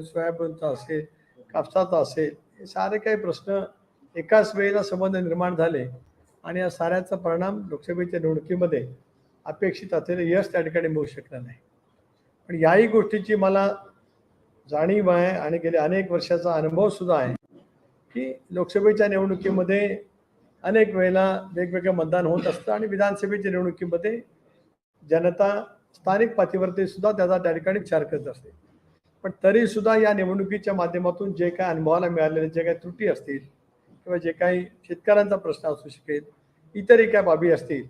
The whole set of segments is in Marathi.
सोयाबीनचा असेल कापसाचा असेल हे सारे काही प्रश्न एकाच वेळेला संबंध निर्माण झाले आणि या साऱ्याचा परिणाम लोकसभेच्या निवडणुकीमध्ये अपेक्षित असलेले यश त्या ठिकाणी मिळू शकलं नाही. पण याही गोष्टीची मला जाणीव आहे आणि गेल्या अनेक वर्षाचा अनुभव सुद्धा आहे की लोकसभेच्या निवडणुकीमध्ये अनेक वेळेला वेगवेगळं मतदान होत असतं आणि विधानसभेच्या निवडणुकीमध्ये जनता स्थानिक पातळीवरती सुद्धा त्याचा त्या ठिकाणी विचार करत असते. पण तरी सुद्धा या निवडणुकीच्या माध्यमातून जे काही अनुभवाला मिळालेले जे काही त्रुटी असतील किंवा जे काही शेतकऱ्यांचा प्रश्न असू शकेल इतरही काही बाबी असतील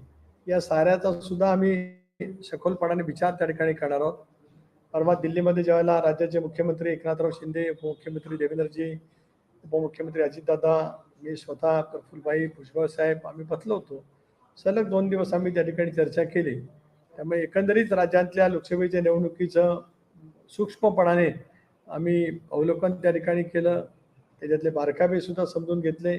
या साऱ्याचा सुद्धा आम्ही सखोलपणाने विचार त्या ठिकाणी करणार आहोत. परवा दिल्लीमध्ये ज्यावेळेला राज्याचे मुख्यमंत्री एकनाथराव शिंदे उपमुख्यमंत्री देवेंद्रजी उपमुख्यमंत्री अजितदादा मी स्वतः प्रफुल्लभाई भुजबळ साहेब आम्ही बसलो होतो. सलग दोन दिवस आम्ही त्या ठिकाणी चर्चा केली. त्यामुळे एकंदरीत राज्यातल्या लोकसभेच्या निवडणुकीचं सूक्ष्मपणाने आम्ही अवलोकन त्या ठिकाणी केलं. त्याच्यातले बारकावेसुद्धा समजून घेतले.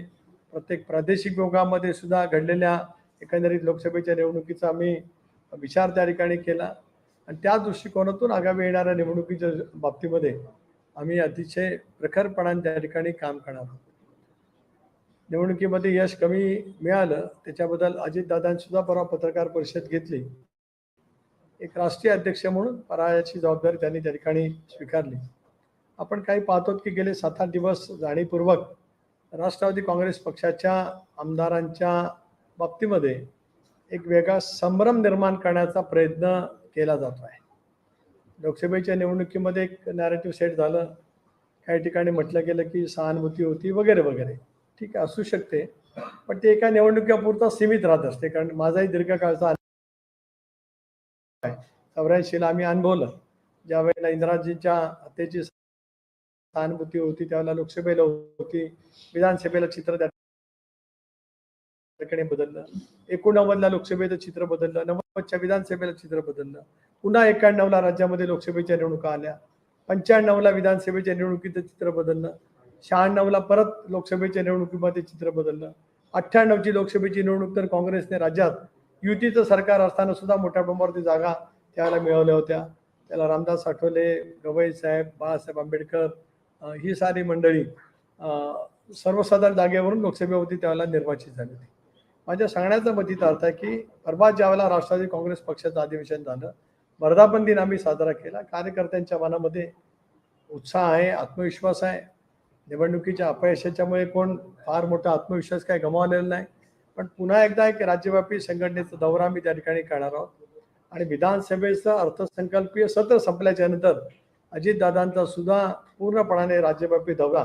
प्रत्येक प्रादेशिक विभागामध्ये सुद्धा घडलेल्या एकंदरीत लोकसभेच्या निवडणुकीचा आम्ही विचार त्या ठिकाणी केला. आणि त्या दृष्टिकोनातून आगामी येणाऱ्या निवडणुकीच्या बाबतीमध्ये आम्ही अतिशय प्रखरपणाने त्या ठिकाणी काम करणार आहोत. निवडणुकीमध्ये यश कमी मिळालं. त्याच्याबद्दल अजितदादांनी सुद्धा परवा पत्रकार परिषद घेतली. एक राष्ट्रीय अध्यक्ष म्हणून परायाची जबाबदारी त्यांनी त्या ठिकाणी स्वीकारली. आपण काही पाहतो की गेले सात आठ दिवस जाणीवपूर्वक राष्ट्रवादी काँग्रेस पक्षाच्या आमदारांच्या बाबतीमध्ये एक वेगळा संभ्रम निर्माण करण्याचा प्रयत्न केला जातो आहे. लोकसभेच्या निवडणुकीमध्ये एक नॅरेटिव्ह सेट झालं. काही ठिकाणी म्हटलं गेलं की सहानुभूती होती वगैरे वगैरे. ठीक आहे असू शकते. पण ते एका निवडणुकीपुरता सीमित राहत असते. कारण माझाही दीर्घकाळचा चौऱ्याऐंशीला आम्ही अनुभवलं. ज्या वेळेला इंदिराजींच्या हत्येची सहानुभूती होती त्यावेळेला लोकसभेला होती विधानसभेला चित्र त्या बदललं. एकोणनव्वदला लोकसभेचं चित्र बदललं नव्वदच्या विधानसभेला चित्र बदललं. पुन्हा एक्क्याण्णवला राज्यामध्ये लोकसभेच्या निवडणुका आल्या. पंच्याण्णवला विधानसभेच्या निवडणुकीचं चित्र बदललं. शहाण्णवला परत लोकसभेच्या निवडणुकीमध्ये चित्र बदललं. अठ्ठ्याण्णवची लोकसभेची निवडणूक तर काँग्रेसने राज्यात युतीचं सरकार असताना सुद्धा मोठ्या प्रमाणावरती जागा त्याला मिळवल्या होत्या. त्याला रामदास आठवले गवई साहेब बाळासाहेब आंबेडकर ही सारी मंडळी सर्वसाधारण जागेवरून लोकसभेवरती त्यावेळेला निर्वाचित झाली होती. माझ्या सांगण्याचा मतीचा अर्थ आहे की परवा ज्यावेळेला राष्ट्रवादी काँग्रेस पक्षाचं अधिवेशन झालं वर्धापन दिन आम्ही साजरा केला. कार्यकर्त्यांच्या मनामध्ये उत्साह आहे आत्मविश्वास आहे. निवडणुकीच्या अपयशाच्यामुळे कोण फार मोठा आत्मविश्वास काय गमावलेला नाही. पण पुन्हा एकदा एक राज्यव्यापी संघटनेचा दौरा आम्ही त्या ठिकाणी करणार आहोत. आणि विधानसभेचं अर्थसंकल्पीय सत्र संपल्याच्या नंतर अजितदादांचा सुद्धा पूर्णपणाने राज्यव्यापी दौरा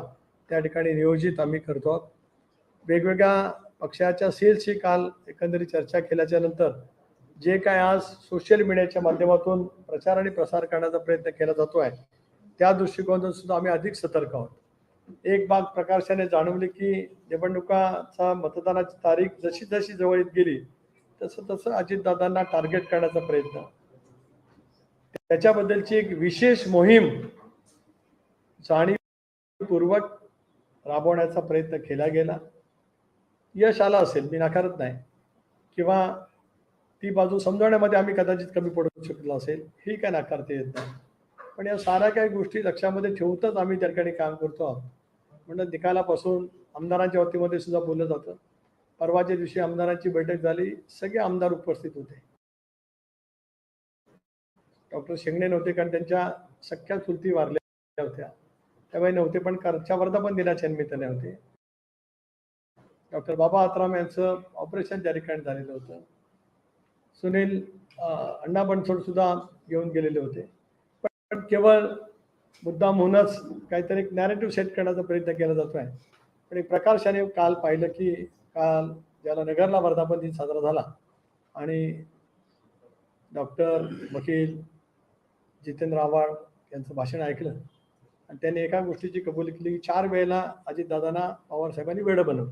त्या ठिकाणी नियोजित आम्ही करतो आहोत. वेगवेगळ्या पक्षाच्या सेल्सची काल एकंदरीत चर्चा केल्याच्यानंतर जे काय आज सोशल मीडियाच्या माध्यमातून प्रचार आणि प्रसार करण्याचा प्रयत्न केला जातो आहे त्या दृष्टिकोनातून सुद्धा आम्ही अधिक सतर्क आहोत. एक बाब प्रकाशाने जाणवली की निवडणुकाचा मतदानाची तारीख जशी जशी जवळ येत गेली तसं तसं अजितदादांना टार्गेट करण्याचा प्रयत्न. त्याच्याबद्दलची एक विशेष मोहीम जाणीवपूर्वक राबवण्याचा प्रयत्न केला गेला. यश आलं असेल मी नाकारत नाही. किंवा ती बाजू समजवण्यामध्ये आम्ही कदाचित कमी पडू शकलो असेल ही काय नाकारता येत नाही. पण या साऱ्या काही गोष्टी लक्षामध्ये ठेवतच आम्ही त्या ठिकाणी काम करतो आहोत. म्हणजे निकालापासून आमदारांच्या वतीमध्ये सुद्धा बोललं जातं. परवाच्या दिवशी आमदारांची बैठक झाली. सगळे आमदार उपस्थित होते. डॉक्टर शेंगणे नव्हते कारण त्यांच्या सख्या चुलती वारल्या होत्या. त्यावेळी नव्हते पण कालच्या वर्धापन दिनाच्या निमित्ताने होते. डॉक्टर बाबा आत्राम यांचं ऑपरेशन त्या ठिकाणी झालेलं होतं. सुनील अण्णा बनसोड सुद्धा घेऊन गेलेले होते. पण केवळ मुद्दाम होऊनच काहीतरी एक नॅरेटिव्ह सेट करण्याचा प्रयत्न केला जातो आहे पण एक प्रकाशाने काल पाहिलं की काल ज्याला नगरला वर्धापन दिन साजरा झाला आणि डॉक्टर वकील जितेंद्र आव्हाड यांचं भाषण ऐकलं. आणि त्यांनी एका गोष्टीची कबुली केली की चार वेळेला अजितदादांना पवार साहेबांनी वेळ बनवलं.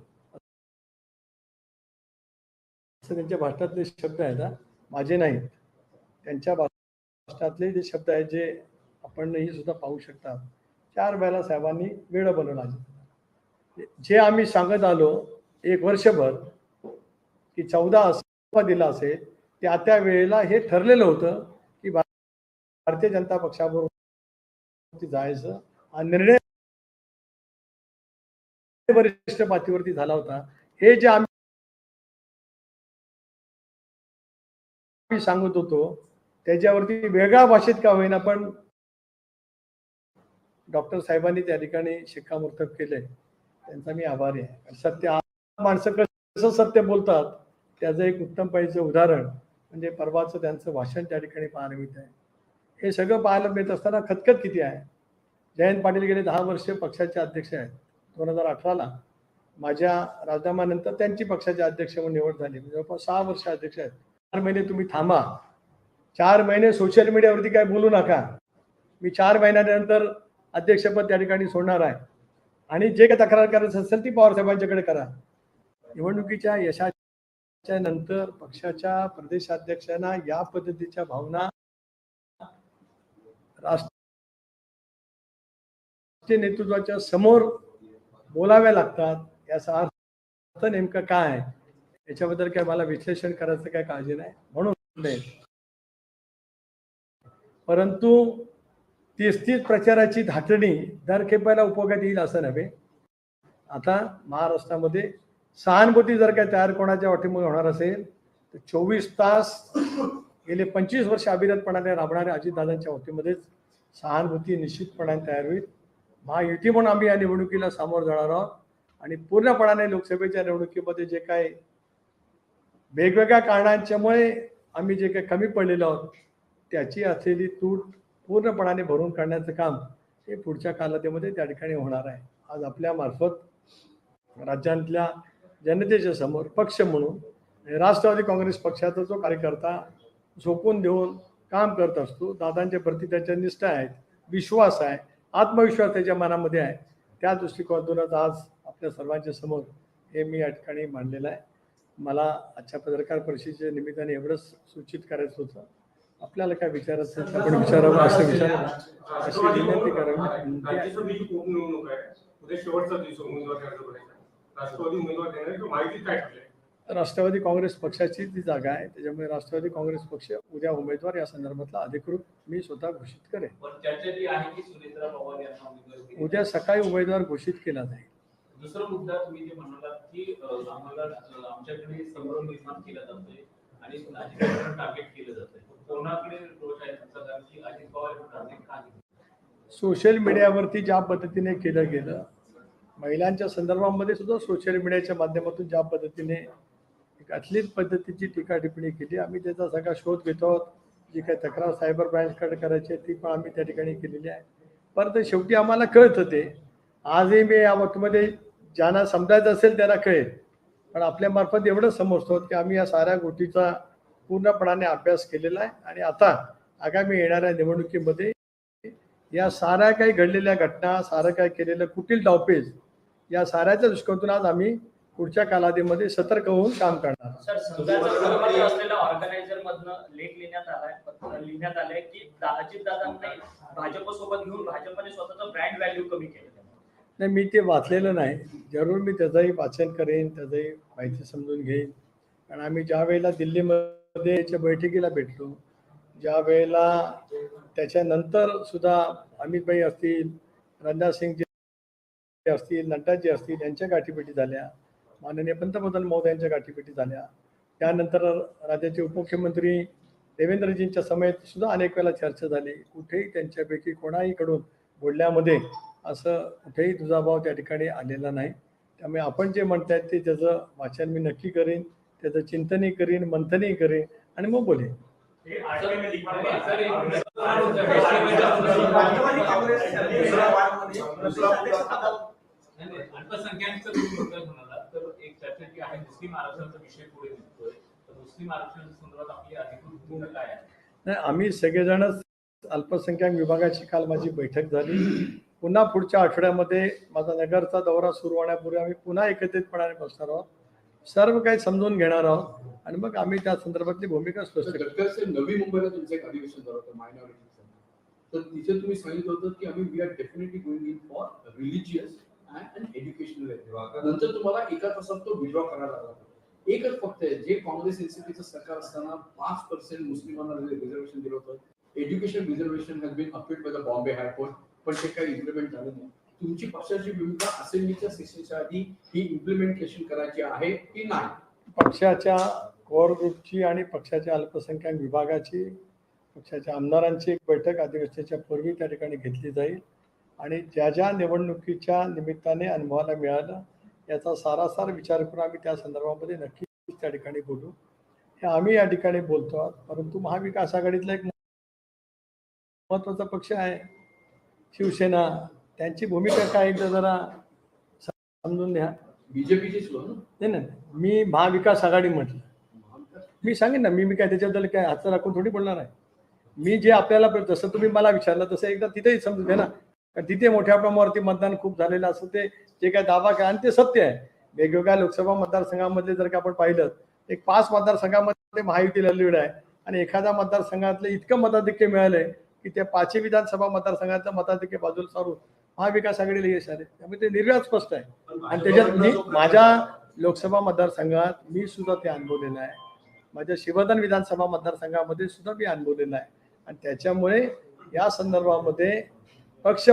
असं त्यांच्या भाषणातले शब्द आहेत माझे नाहीत. त्यांच्या भाषणातले जे शब्द आहेत जे आपणही सुद्धा पाहू शकता. चार वेळेला साहेबांनी वेळ बनवला. जे आम्ही सांगत आलो एक वर्षभर की चौदा असं दिला असेल त्या त्या वेळेला हे ठरलेलं होतं की भारतीय जनता पक्षाबरोबर जायचं. हा निर्णय वरिष्ठ पातळीवरती झाला होता. हे जे आम्ही सांगत होतो त्याच्यावरती वेगळ्या भाषेत का होईना पण डॉक्टर साहेबांनी त्या ठिकाणी शिक्कामोर्तब केलंय. त्यांचा मी आभारी आहे. सत्य माणसं कसं सत्य बोलतात त्याचं एक उत्तम पाहिजे उदाहरण म्हणजे परवाचं त्यांचं भाषण त्या ठिकाणी पाहायला मिळत आहे. हे सगळं पाहायला मिळत असताना खतखत किती आहे? जयंत पाटील गेले दहा वर्ष पक्षाचे अध्यक्ष आहेत. दोन हजार अठराला माझ्या राजीनाम्यानंतर त्यांची पक्षाचे अध्यक्ष म्हणून निवड झाली. म्हणजे जवळपास सहा वर्ष अध्यक्ष आहेत. चार महिने तुम्ही थांबा. चार महिने सोशल मीडियावरती काय बोलू नका. मी चार महिन्यानंतर अध्यक्षपद त्या ठिकाणी सोडणार आहे. आणि जे काही तक्रार करायचं असेल ती पवार साहेबांच्याकडे करा. निवडणुकीच्या यशाच्या नंतर पक्षाच्या प्रदेशाध्यक्षांना या पद्धतीच्या भावना राष्ट्रीय नेतृत्वाच्या समोर बोलाव्या लागतात याचा अर्थ नेमकं काय आहे? याच्याबद्दल काय मला विश्लेषण करायचं काय काळजी नाही? म्हणून नाही. परंतु तीच तीच प्रचाराची धाटणी दर खेपायला उपयोगात येईल असं नव्हे. आता महाराष्ट्रामध्ये सहानुभूती जर काय तयार कोणाच्या वाटेमुळे होणार असेल तर चोवीस तास गेले पंचवीस वर्ष अविरतपणाने राबणाऱ्या अजितदादांच्या वतीमध्येच सहानुभूती निश्चितपणाने तयार होईल. महायुती म्हणून आम्ही या निवडणुकीला सामोरं जाणार आहोत. आणि पूर्णपणाने लोकसभेच्या निवडणुकीमध्ये जे काय वेगवेगळ्या कारणांच्यामुळे आम्ही जे काही कमी पडलेलो आहोत त्याची असलेली तूट पूर्णपणाने भरून काढण्याचं काम हे पुढच्या कालावधीमध्ये त्या ठिकाणी होणार आहे. आज आपल्या मार्फत राज्यातल्या जनतेच्या समोर पक्ष म्हणून राष्ट्रवादी काँग्रेस पक्षाचा जो कार्यकर्ता झोपून देऊन काम करत असतो दादांच्या प्रती त्याच्या निष्ठा आहेत विश्वास आहे आत्मविश्वास त्याच्या मनामध्ये आहे त्या दृष्टिकोनातूनच आज आपल्या सर्वांच्या समोर हे मी या ठिकाणी मांडलेलं आहे मला आजच्या पत्रकार परिषदेच्या निमित्ताने एवढंच सूचित करायचं होतं आपल्याला काय विचारायचं असेल आपण विचारावं असं विचारावं अशी विनंती करावी शेवटचा राष्ट्रवादी उमेदवार देणार किंवा माहिती काय राष्ट्रवादी काँग्रेस पक्षाची ती जागा आहे त्याच्यामुळे राष्ट्रवादी काँग्रेस पक्ष उद्या उमेदवार या संदर्भातला अधिकृत मी स्वतः घोषित करेन. पण चर्चा जी आहे की सुनेत्रा पवार यांना उमेदवारी दिली. उद्या सकाळी उमेदवार घोषित केला जाईल. दुसरा मुद्दा तुम्ही जे म्हणालात की आम्हाला आमच्याकडे संभ्रम निर्माण केला जातोय आणि अजित पवारांना टार्गेट केलं जातंय. कोणाकडे दोष आहे तुमचा? कारण की अजित पवार टार्गेट का घेतलं? सोशल मीडियावरती ज्या पद्धतीने केलं गेलं महिलांच्या संदर्भामध्ये सुद्धा सोशल मीडियाच्या माध्यमातून ज्या पद्धतीने एक अश्लील पद्धतीची टीका टिप्पणी केली आम्ही त्याचा सगळा शोध घेतो आहोत. जी काही तक्रार सायबर ब्रँचकडे करायची आहे ती पण आम्ही त्या ठिकाणी केलेली आहे. परंतु शेवटी आम्हाला कळतं ते आजही मी या वक्तमध्ये ज्यांना समजायचं असेल त्यांना कळेल. पण आपल्या मार्फत एवढं समजतो की आम्ही या साऱ्या गोष्टीचा पूर्णपणाने अभ्यास केलेला आहे. आणि आता आगामी येणाऱ्या निवडणुकीमध्ये या साऱ्या काही घडलेल्या घटना सारं काय केलेलं कुटील डावपेज या साऱ्याच्या दृष्टिकोनातून आज आम्ही पुढच्या कालावधीमध्ये सतर्क होऊन काम करणार सर समजायचं सहमत असलेल्या ऑर्गनायझर मधनं लेख लिहिण्यात आलाय पत्र लिहिण्यात आलंय की अजित दादांनी भाजप सोबत घेऊन भाजपने स्वतःचं ब्रँड व्हॅल्यू कमी केलं नाही मी ते वाचलेलं नाही. जरूर मी त्याचंही वाचन करेन त्याचंही माहिती समजून घेईन. कारण आम्ही ज्या वेळेला दिल्लीमध्ये याच्या बैठकीला भेटलो ज्या वेळेला त्याच्यानंतर सुद्धा अमितभाई असतील राजनाथ सिंग जे असतील नड्डाजी असतील यांच्या गाठीभेटी झाल्या. माननीय पंतप्रधान महोदयांच्या गाठीभेटी झाल्या. त्यानंतर राज्याचे उपमुख्यमंत्री देवेंद्रजींच्या समेत सुद्धा अनेक वेळेला चर्चा झाली. कुठेही त्यांच्यापैकी कोणाहीकडून बोलण्यामध्ये असं कुठेही दुजाभाव त्या ठिकाणी आलेला नाही. त्यामुळे आपण जे म्हणतायत ते त्याचं वाचन मी नक्की करेन. त्याचं चिंतनही करीन मंथनही करेन आणि मग बोलेन. हे राष्ट्रवादी मुद्दा म्हणाला तर एक चर्चा जी आहे मुस्लिम आरक्षणाचा विषय पुढे निघतोय. तर मुस्लिम आरक्षण संदर्भात आपली अधिकृत भूमिका काय आहे? नाही आम्ही सगळेजणच अल्पसंख्याक विभागाची काल माझी बैठक झाली. पुन्हा पुढच्या आठवड्यामध्ये माझा नगरचा दौरा सुरू होण्यापूर्वी आम्ही पुन्हा एकत्रितपणाने बसणार आहोत. सर्व काही समजून घेणार आहोत. आणि मग आम्ही त्या संदर्भातली भूमिका स्पष्ट करू डॉक्टर साहेब नवी मुंबईला तुमचं एक अधिवेशन झालं होतं मायनॉरिटीचं तर तिथे तुम्ही सांगितलं होतं की आम्ही we are definitely going in for religious and educational नंतर तुम्हाला एका तासात तो विड्रॉ करायला लागला. एकच फक्त आहे जे काँग्रेस एनसीपीचं सरकार असताना पाच पर्सेंट मुस्लिमांना रिझर्वेशन दिलं होतं. Education reservation has been appealed by the Bombay high court पण ते काही इम्प्लिमेंट झालं नाही. तुमची पक्षाची भूमिका असेंब्लीच्या सेशनच्या आधी ही इम्प्लिमेंटेशन करायची आहे की नाही? पक्षाच्या कोर ग्रुपची आणि पक्षाच्या अल्पसंख्याक विभागाची पक्षाच्या आमदारांची एक बैठक अधिवेशनाच्या पूर्वी त्या ठिकाणी घेतली जाईल. आणि ज्या ज्या निवडणुकीच्या निमित्ताने अनुभवाला मिळालं याचा सारासार विचार करून आम्ही त्या संदर्भामध्ये नक्कीच त्या ठिकाणी बोलू. हे आम्ही या ठिकाणी बोलतो आहोत परंतु महाविकास आघाडीतला एक महत्त्वाचा पक्ष आहे. शिवसेना त्यांची भूमिका काय एकदा जरा समजून घ्या. बीजेपीचीच लो ना? मी महाविकास आघाडी म्हटलं. मी सांगेन ना मी मी काय त्याच्याबद्दल काय हात राखून थोडी बोलणार आहे. मी जे आपल्याला जसं तुम्ही मला विचारलं तसं एकदा तिथेही समजू घ्या ना. कारण तिथे मोठ्या प्रमाणावरती मतदान खूप झालेलं असं ते जे काय दावा काय आणि ते सत्य आहे. वेगवेगळ्या लोकसभा मतदारसंघामध्ये जर का आपण पाहिलं एक पाच मतदारसंघामध्ये महायुतीला लीड आहे आणि एखाद्या मतदारसंघातलं इतकं मताधिक्य मिळालंय की त्या पाचही विधानसभा मतदारसंघाचं मताधिक्य बाजूला सारून महाविकास आघाडीला यश आले त्यामुळे ते निर्व्याज स्पष्ट आहे. आणि त्याच्यात मी माझ्या लोकसभा मतदारसंघात मी सुद्धा ते अनुभवलेलं आहे. माझ्या शिवधन विधानसभा मतदारसंघामध्ये सुद्धा मी अनुभवलेलं आहे. आणि त्याच्यामुळे या संदर्भामध्ये पक्ष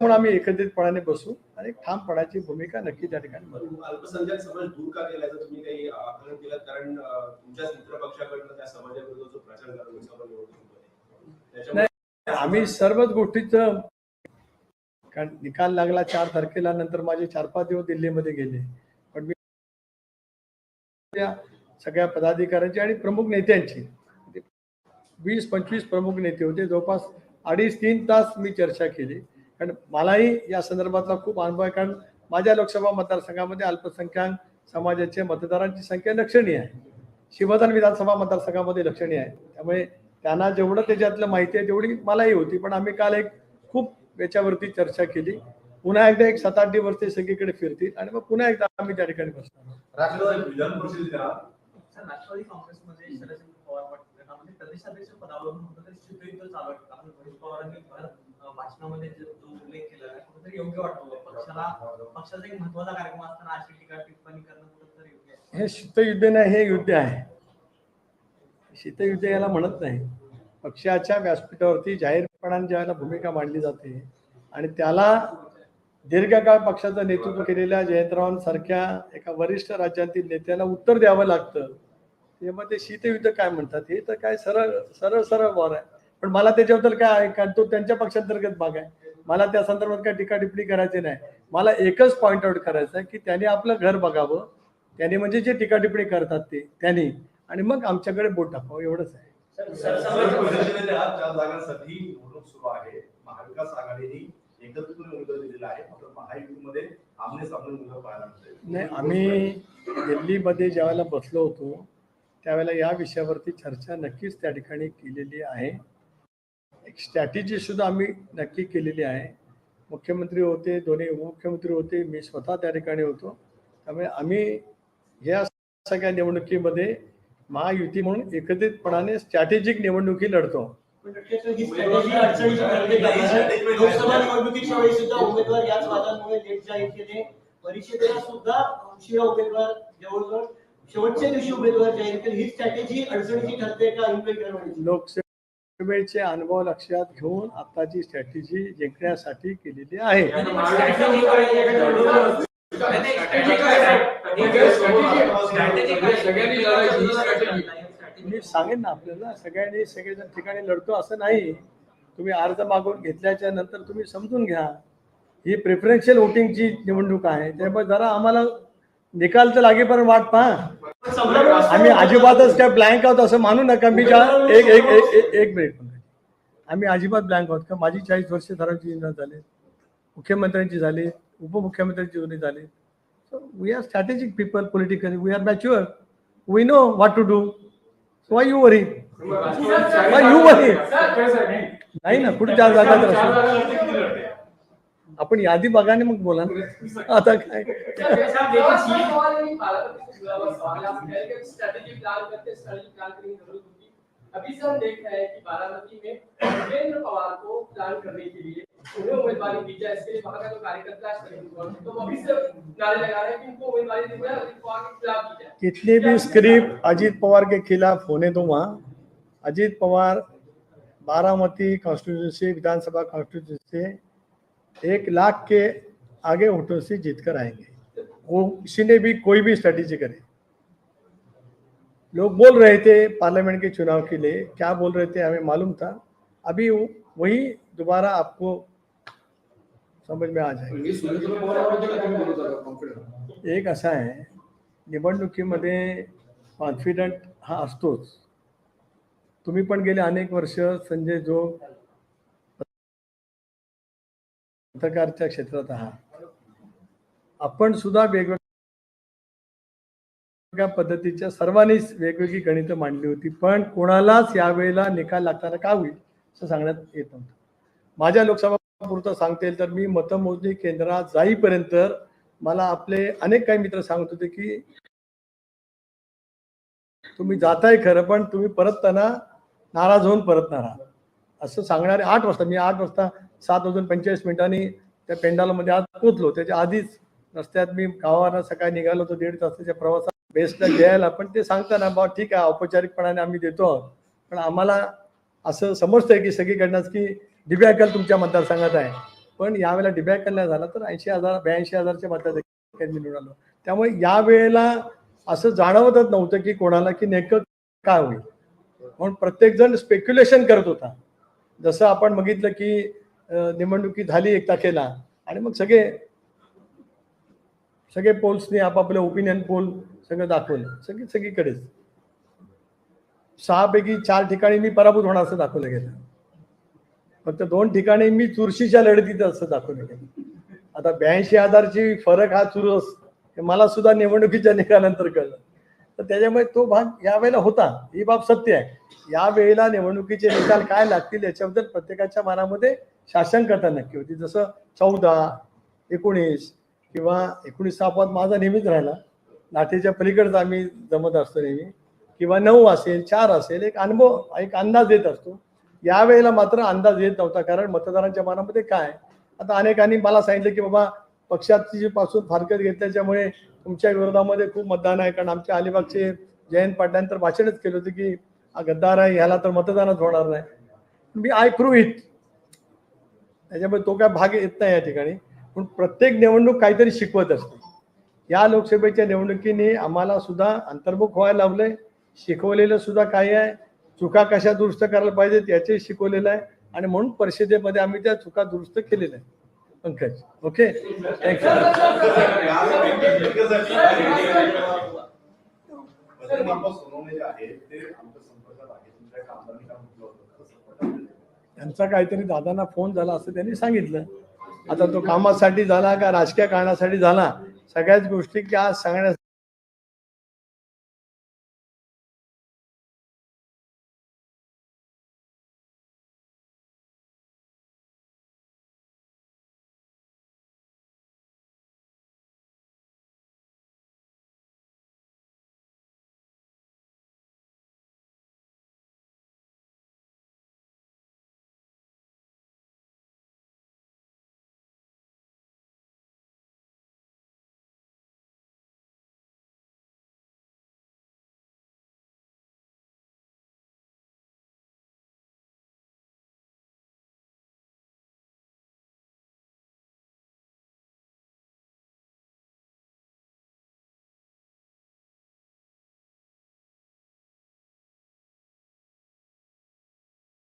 म्हणून आम्ही एकत्रितपणाने बसू आणि ठामपणाची भूमिका नक्की त्या ठिकाणी अल्पसंख्याक समाज दूर का केला तुम्ही काही आकलन केलं कारण तुमच्याच मित्र पक्षाकडनं त्या समाजाविरुद्ध जो प्रचार झाला लोकसभा निवडणुकीमध्ये. आम्ही सर्वच गोष्टीचं कारण निकाल लागला चार तारखेला नंतर माझे चार पाच दिवस दिल्लीमध्ये गेले. पण मी सगळ्या पदाधिकाऱ्यांची आणि प्रमुख नेत्यांची वीस पंचवीस प्रमुख नेते होते. जवळपास अडीच तीन तास मी चर्चा केली. कारण मलाही या संदर्भातला खूप अनुभव आहे कारण माझ्या लोकसभा मतदारसंघामध्ये अल्पसंख्याक समाजाच्या मतदारांची संख्या लक्षणीय आहे. शिवधन विधानसभा मतदारसंघामध्ये लक्षणीय आहे. त्यामुळे त्यांना जेवढं त्याच्यातलं माहिती आहे तेवढी मलाही होती. पण आम्ही काल एक खूप याच्यावरती चर्चा केली. पुन्हा एकदा एक सात आठ दिवस ते सगळीकडे फिरतील आणि मग पुन्हा एकदा आम्ही त्या ठिकाणी बसणार उल्लेख केला आहे. कुठेतरी योग्य वाटतो पक्षाला पक्षाचा एक महत्त्वाचा कार्यक्रम असताना अशी टीका टिप्पणी करणं कुठेतरी योग्य आहे. हे शीतयुद्ध नाही हे युद्ध आहे. शीतयुद्ध याला म्हणत नाही. पक्षाच्या व्यासपीठावरती जाहीरपणाने ज्यावेळेला भूमिका मांडली जाते आणि त्याला दीर्घकाळ पक्षाचं नेतृत्व केलेल्या जयंतरावांसारख्या एका वरिष्ठ राज्यातील नेत्याला उत्तर द्यावं लागतं. तेव्हा ते शीतयुद्ध काय म्हणतात? हे तर काय सरळ सरळ सरळ वार आहे. पण मला त्याच्याबद्दल काय आहे कारण तो त्यांच्या पक्षांतर्गत भाग आहे. मला त्या संदर्भात काय टीका टिप्पणी करायची नाही. मला एकच पॉइंट आउट करायचं आहे की त्याने आपलं घर बघावं. त्याने म्हणजे जे टीका टिप्पणी करतात ते त्यांनी. आणि मग आमच्याकडे बोट टाकावं एवढंच आहे. नाही आम्ही दिल्लीमध्ये ज्यावेळेला बसलो होतो त्यावेळेला या विषयावरती चर्चा नक्कीच त्या ठिकाणी केलेली आहे. एक स्ट्रॅटेजी सुद्धा आम्ही नक्की केलेली आहे. मुख्यमंत्री होते दोन्ही उपमुख्यमंत्री होते मी स्वतः त्या ठिकाणी होतो. त्यामुळे आम्ही या सगळ्या निवडणुकीमध्ये महायुती म्हणून एकत्रितपणाने स्ट्रॅटेजिक निवडणुकी लढतो. सुद्धा परिषदेला उशिरा उमेदवार जवळजवळ शेवटच्या दिवशी उमेदवार जाहीर केले. ही स्ट्रॅटेजी अडचणीची ठरते का? इंक्वायरी वेळचे अनुभव लक्षात घेऊन आताची स्ट्रॅटेजी जिंकण्यासाठी केलेली आहे. मी सांगेन ना आपल्याला सगळ्यांनी सगळेजण ठिकाणी लढतो असं नाही. तुम्ही अर्ज मागून घेतल्याच्या नंतर तुम्ही समजून घ्या. ही प्रेफरेन्शियल वोटिंगची निवडणूक आहे. त्यामुळे जरा आम्हाला निकाल तर लागेपर्यंत वाट पहा. आम्ही अजिबातच काय ब्लँक आहोत असं मानू नका मी ज्या एक एक एक मिनिट आम्ही अजिबात ब्लँक आहोत का माझी चाळीस वर्ष धरांची योजना झाली. मुख्यमंत्र्यांची झाली. उपमुख्यमंत्र्यांची दोन्ही झाली. We are strategic people politically we are mature we know what to do why you worry why you worry नाही ना कुठे चार जागा. आपण यादी बघा मग बोला ना. आता काय? अभी से हम देख रहे हैं कि बारामती में पवार को प्लान करने के लिए उन्हें उम्मीदवारी दी जाए इसके लिए वहाँ का जो कार्यकर्ता है तो अभी से नारे लगा रहे हैं कि इनको उम्मीदवारी दी जाए अजित पवार के खिलाफ दी जाए कितनी भी स्क्रिप्ट अजीत पवार के खिलाफ होने दो वहाँ। अजीत पवार बारामती कॉन्स्टिट्यूंसी विधानसभा कॉन्स्टिट्यूंसी एक लाख के आगे वोटों से जीत कर आएँगे। वो किसी ने भी कोई भी स्ट्रेटेजी करे। लोग बोल रहे थे पार्लियामेंट के चुनाव के लिए क्या बोल रहे थे हमें मालूम था। अभी वही दोबारा आपको समझ में आ जाएगा। एक असा आहे निवडणुकीमध्ये कॉन्फिडंट हा असतोच। तुम्ही पण गेले अनेक वर्ष संजय जो पत्रकारच्या क्षेत्रात आहात. आपण सुद्धा वेगवेगळ्या पद्धतीच्या सर्वांनीच वेगवेगळी गणितं मांडली होती पण कोणालाच यावेळेला निकाल लागताना का होईल असं सांगण्यात येत नव्हतं. माझ्या लोकसभा पुरतं सांगता येईल तर मी मतमोजणी केंद्रात जाईपर्यंत मला आपले अनेक काही मित्र सांगत होते की तुम्ही जाताय खरं पण तुम्ही परतताना नाराज होऊन परतणार आहात. असं सांगणारे आठ वाजता मी आठ वाजता सात वाजून पंचेचाळीस मिनिटांनी त्या पेंडालमध्ये आज पोचलो त्याच्या आधीच रस्त्यात मी गावाला सकाळी निघालो होतो दीड तासाच्या प्रवासात. बेस्टला घ्यायला पण ते सांगताना बा ठीक आहे औपचारिकपणाने आम्ही देतो आहोत. पण आम्हाला असं समजतंय की सगळीकडनंच की डिबॅकल तुमच्या मतदारसंघात आहे. पण यावेळेला डिबॅकल नाही झाला तर ऐंशी हजार ब्याऐंशी हजारच्या मतदार निवडून आलो. त्यामुळे यावेळेला असं जाणवतच नव्हतं की कोणाला की नेमकं काय होईल. म्हणून प्रत्येकजण स्पेक्युलेशन करत होता. जसं आपण बघितलं की निवडणुकी झाली एक तारखेला आणि मग सगळे सगळे पोल्सने आपापलं ओपिनियन पोल सगळं दाखवलं. सगळी सगळीकडेच. सहापैकी चार ठिकाणी मी पराभूत होणार असं दाखवलं गेलं. फक्त दोन ठिकाणी मी चुरशीच्या लढतीत असं दाखवलं गेलं. आता ब्याऐंशी हजारची फरक हा चुरस मला सुद्धा निवडणुकीच्या निकालानंतर कळलं. तर त्याच्यामुळे तो भाग यावेळेला होता. ही बाब सत्य आहे. या वेळेला निवडणुकीचे निकाल काय लागतील याच्याबद्दल प्रत्येकाच्या मनामध्ये शासनकर्ता नक्की होती. जसं चौदा एकोणीस किंवा एकोणीस अपवाद माझा नेहमीच राहिला. लाठीच्या पलीकडचं आम्ही जमत असतो नेहमी. किंवा नऊ असेल चार असेल एक अनुभव एक अंदाज येत असतो. यावेळेला मात्र अंदाज येत नव्हता. कारण मतदारांच्या मनामध्ये काय? आता अनेकांनी मला सांगितलं की बाबा पक्षाची पासून फारकत घेतल्याच्यामुळे तुमच्या विरोधामध्ये खूप मतदान आहे. कारण आमच्या अलिबागचे जयंत पाटलांनी तर भाषणच केलं होतं की गद्दार आहे ह्याला तर मतदानच होणार नाही. मी आय प्रूव्ह इट त्याच्यामुळे तो काय भाग येत नाही या ठिकाणी. पण प्रत्येक निवडणूक काहीतरी शिकवत असते. या लोकसभेच्या निवडणुकीने आम्हाला सुद्धा अंतर्मुख व्हायला लावलंय. शिकवलेलं सुद्धा काही आहे. चुका कशा दुरुस्त करायला पाहिजेत याचे शिकवलेलं आहे. आणि म्हणून परिषदेमध्ये आम्ही त्या चुका दुरुस्त केलेल्या आहेत. पंकज ओके? थँक्यू सोनवणे जे आहे ते आमच्या संपर्कात आहे तुमच्या एका आमदारांनी काय म्हटलं होतं संपर्कात त्यांचा काहीतरी दादांना फोन झाला असं त्यांनी सांगितलं. आता तो कामासाठी झाला का राजकीय कारणासाठी झाला सगळ्याच गोष्टी की आज सांगण्यास